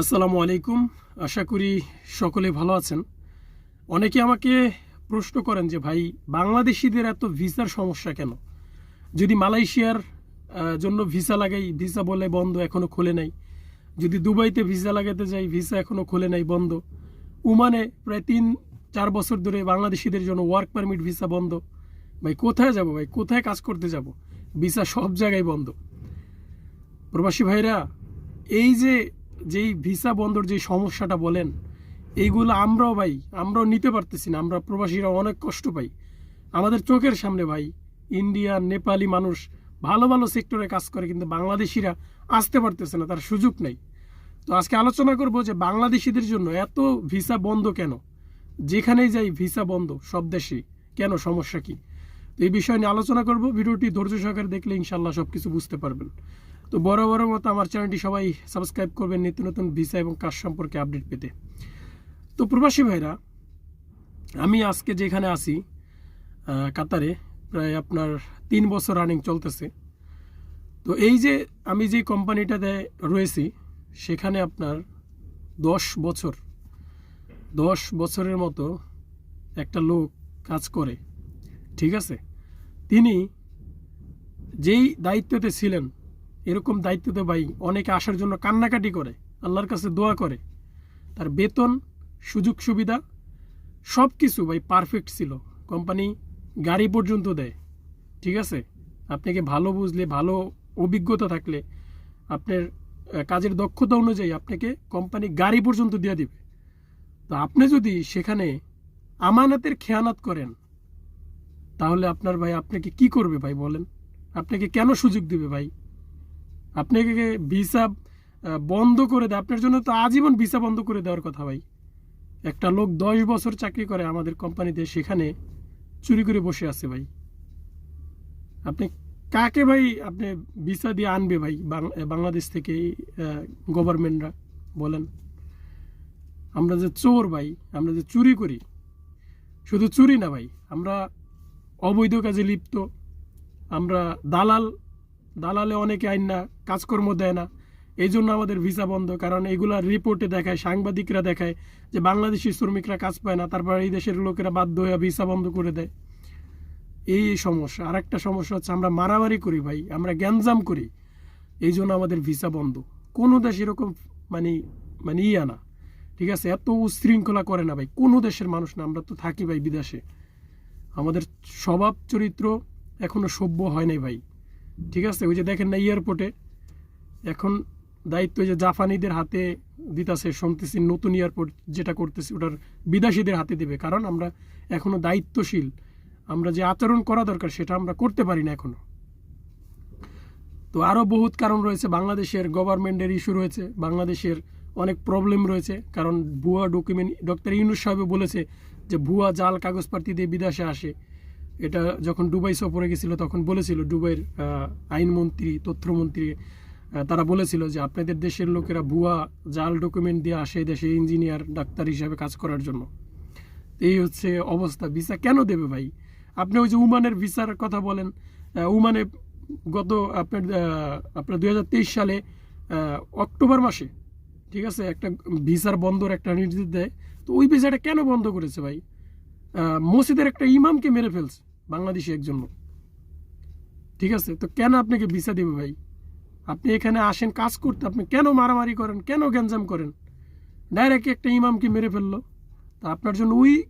আসসালামু আলাইকুম। আশা করি সকলে ভালো আছেন। অনেকে আমাকে প্রশ্ন করেন যে, ভাই, বাংলাদেশিদের এত ভিসার সমস্যা কেন? যদি মালয়েশিয়ার জন্য ভিসা লাগাই, ভিসা বলে বন্ধ এখনও খোলে নাই। যদি দুবাইতে ভিসা লাগাতে যাই, ভিসা এখনও খোলে নাই, বন্ধ। উমানে প্রায় তিন, চার বছর ধরে বাংলাদেশিদের জন্য ওয়ার্ক পারমিট ভিসা বন্ধ। ভাই, কোথায় যাব ভাই? কোথায় কাজ করতে যাব? ভিসা সব জায়গায় বন্ধ। প্রবাসী ভাইরা, এই যে যেই ভিসা বন্ধর যে সমস্যাটা বলেন, এইগুলো আমরাও ভাই, আমরাও নিতে পারতেছি না। আমরা প্রবাসীরা অনেক কষ্ট পাই। আমাদের চোখের সামনে ভাই ইন্ডিয়ান নেপালি মানুষ ভালো ভালো সেক্টরে কাজ করে, কিন্তু বাংলাদেশিরা আসতে পারতেছে না, তার সুযোগ নেই। তো আজকে আলোচনা করব যে বাংলাদেশিদের জন্য এত ভিসা বন্ধ কেন? যেখানেই যাই ভিসা বন্ধ, সব দেশেই। কেন? সমস্যা কি? তো এই বিষয় নিয়ে আলোচনা করব। ভিডিওটি ধৈর্য সহকারে দেখলে ইনশাল্লাহ সব কিছু বুঝতে পারবেন। তো বড় বড় মতো আমার চ্যানেলটি সবাই সাবস্ক্রাইব করবেন নিত্য নতুন ভিসা এবং কাজ সম্পর্কে আপডেট পেতে। তো প্রবাসী ভাইরা আমি আজকে যেখানে আহ, কাতারে প্রায় আপনার তিন বছর রানিং চলতেছে। তো এই যে আমি যে কোম্পানিটাতে রয়েছি সেখানে আপনার দশ বছর দশ বছরের মতো একটা লোক কাজ করে ঠিক আছে? তিনি যেই দায়িত্বতে ছিলেন এরকম দায়িত্ব দায়িত্বতে ভাই। অনেকে আসার জন্য কান্নাকাটি করে, আল্লাহর কাছে দোয়া করে। তার বেতন, সুযোগ সুবিধা সব কিছু ভাই পারফেক্ট ছিল। কোম্পানি গাড়ি পর্যন্ত দেয়, ঠিক আছে? আপনাকে ভালো বুঝলে, ভালো অভিজ্ঞতা থাকলে আপনার কাজের দক্ষতা অনুযায়ী আপনাকে কোম্পানি গাড়ি পর্যন্ত দিয়ে দিবে। তো আপনি যদি সেখানে আমানাতের খেয়ানাত করেন, তাহলে আপনার ভাই আপনাকে কি করবে ভাই বলেন? আপনাকে কেন সুযোগ দিবে ভাই? আপনাকে ভিসা বন্ধ করে দেয়। আপনার জন্য তো আজীবন ভিসা বন্ধ করে দেওয়ার কথা ভাই। একটা লোক দশ বছর চাকরি করে আমাদের কোম্পানিতে, সেখানে চুরি করে বসে আছে ভাই। আপনি কাকে ভাই আপনি ভিসা দিয়ে আনবে ভাই বাংলাদেশ থেকে গভর্নমেন্টরা বলেন? আমরা যে চোর ভাই, আমরা যে চুরি করি, শুধু চুরি না ভাই, আমরা অবৈধ কাজে লিপ্ত, আমরা দালাল দালালে অনেকে আইন না, কাজকর্ম দেয় না। এই জন্য আমাদের ভিসা বন্ধ, কারণ এগুলা রিপোর্টে দেখায়, সাংবাদিকরা দেখায় যে বাংলাদেশি শ্রমিকরা কাজ পায় না, তারপর এই দেশের লোকেরা বাধ্য হয়ে ভিসা বন্ধ করে দেয়। এই সমস্যা। আর একটা সমস্যা হচ্ছে আমরা মারামারি করি ভাই, আমরা গ্যাঞ্জাম করি। এই জন্য আমাদের ভিসা বন্ধ। কোনো দেশ এরকম মানে মানে ইয়া না। ঠিক আছে? এত উশৃঙ্খলা করে না ভাই। কোনো দেশের মানুষ না, আমরা তো থাকি ভাই বিদেশে। আমাদের স্বভাব চরিত্র এখনও সভ্য হয় নাই ভাই। ঠিক আছে? ওই যে দেখেন না এয়ারপোর্টে এখন দায়িত্ব যে জাপানিদের হাতে দিতাছে, শুনতেছি নতুন এয়ারপোর্ট যেটা করতেছি, ওটার বিদেশিদের হাতে দেবে। কারণ আমরা এখনও দায়িত্বশীল। আমরা যে আচরণ করা দরকার, সেটা আমরা করতে পারি না এখনও। তো আরও বহুত কারণ রয়েছে। বাংলাদেশের গভর্নমেন্টের ইস্যু রয়েছে। বাংলাদেশের অনেক প্রবলেম রয়েছে। কারণ ভুয়া ডকুমেন্ট ডক্টর ইউনুস সাহেব বলেছে যে ভুয়া জাল কাগজপাতি দিয়ে বিদেশে আসে। এটা যখন দুবাই সফরে গেছিল, তখন বলেছিল দুবাইয়ের আইনমন্ত্রী, তথ্যমন্ত্রী তারা বলেছিল যে আপনাদের দেশের লোকেরা ভুয়া জাল ডকুমেন্ট দিয়ে আসে দেশে ইঞ্জিনিয়ার ডাক্তার হিসাবে কাজ করার জন্য। এই হচ্ছে অবস্থা। ভিসা কেন দেবে ভাই? আপনি ওই যে উমানের ভিসার কথা বলেন উমানে গত আপনার আপনার দু হাজার তেইশ সালে অক্টোবর মাসে, ঠিক আছে, একটা ভিসার বন্ধর একটা নির্দেশ দেয়। তো ওই ভিসাটা কেন বন্ধ করেছে ভাই? মসজিদের একটা ইমামকে মেরে ফেলছে, বাংলাদেশি একজন লোক। ঠিক আছে? তো কেন আপনাকে ভিসা দেবে ভাই? আপনি এখানে আসেন, কাজ করতে, আপনি কেন মারামারি করেন, কেন গ্যাঞ্জাম করেন? ডাইরেক্ট একটা ইমামকে মেরে ফেলল। তা আপনার জন্য ওই,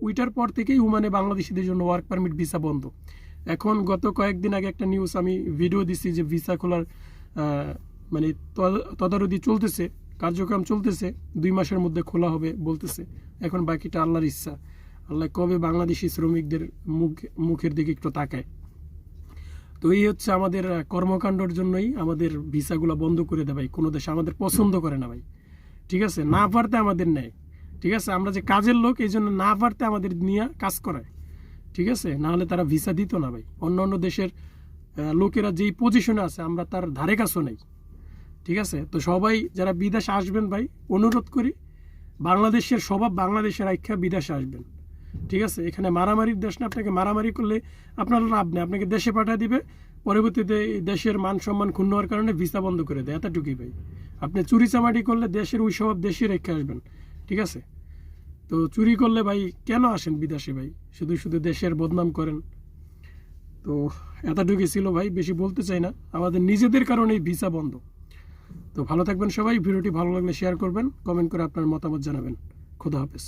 ওইটার পর থেকেই উমানে বাংলাদেশিদের জন্য ওয়ার্ক পারমিট ভিসা বন্ধ। এখন গত কয়েকদিন আগে একটা নিউজ আমি ভিডিও দিচ্ছি যে ভিসা খোলার মানে ত- তদারকি চলতেছে, কার্যক্রম চলতেছে, দুই মাসের মধ্যে খোলা হবে বলতেছে। এখন বাকিটা আল্লাহর ইচ্ছা। আল্লাহ কবে বাংলাদেশি শ্রমিকদের মুখ, মুখের দিকে একটু তাকায়। তো এই হচ্ছে আমাদের কর্মকাণ্ডের জন্যই আমাদের ভিসাগুলো বন্ধ করে দেয় ভাই। কোনো দেশে আমাদের পছন্দ করে না ভাই। ঠিক আছে? না পারতে আমাদের নেয়। ঠিক আছে? আমরা যে কাজের লোক, এই জন্য না পারতে আমাদের নিয়ে কাজ করায়। ঠিক আছে? না হলে তারা ভিসা দিত না ভাই। অন্য অন্য দেশের লোকেরা যেই পজিশনে আছে, আমরা তার ধারে কাছেও নেই। ঠিক আছে? তো সবাই যারা বিদেশে আসবেন ভাই, অনুরোধ করি, বাংলাদেশের স্বভাব বাংলাদেশের আখ্যা বিদেশে আসবেন। ঠিক আছে? এখানে মারামারির দেশ না, আপনাকে মারামারি করলে আপনার লাভ নেই। আপনাকে দেশে পাঠিয়ে দিবে, পরবর্তীতে দেশের মান সম্মান ক্ষুণ্ণ হওয়ার কারণে ভিসা বন্ধ করে দেয়। এতটুকুই ভাই। আপনি চুরি চামাটি করলে দেশের ওই স্বভাব দেশে রেখে আসবেন, ঠিক আছে? তো চুরি করলে ভাই কেন আসেন বিদেশে ভাই? শুধু শুধু দেশের বদনাম করেন। তো এতটুকুই ছিল ভাই, বেশি বলতে চাই না। আমাদের নিজেদের কারণেই ভিসা বন্ধ। তো ভালো থাকবেন সবাই। ভিডিওটি ভালো লাগলে শেয়ার করবেন কমেন্ট করে আপনার মতামত জানাবেন। খোদা হাফেজ।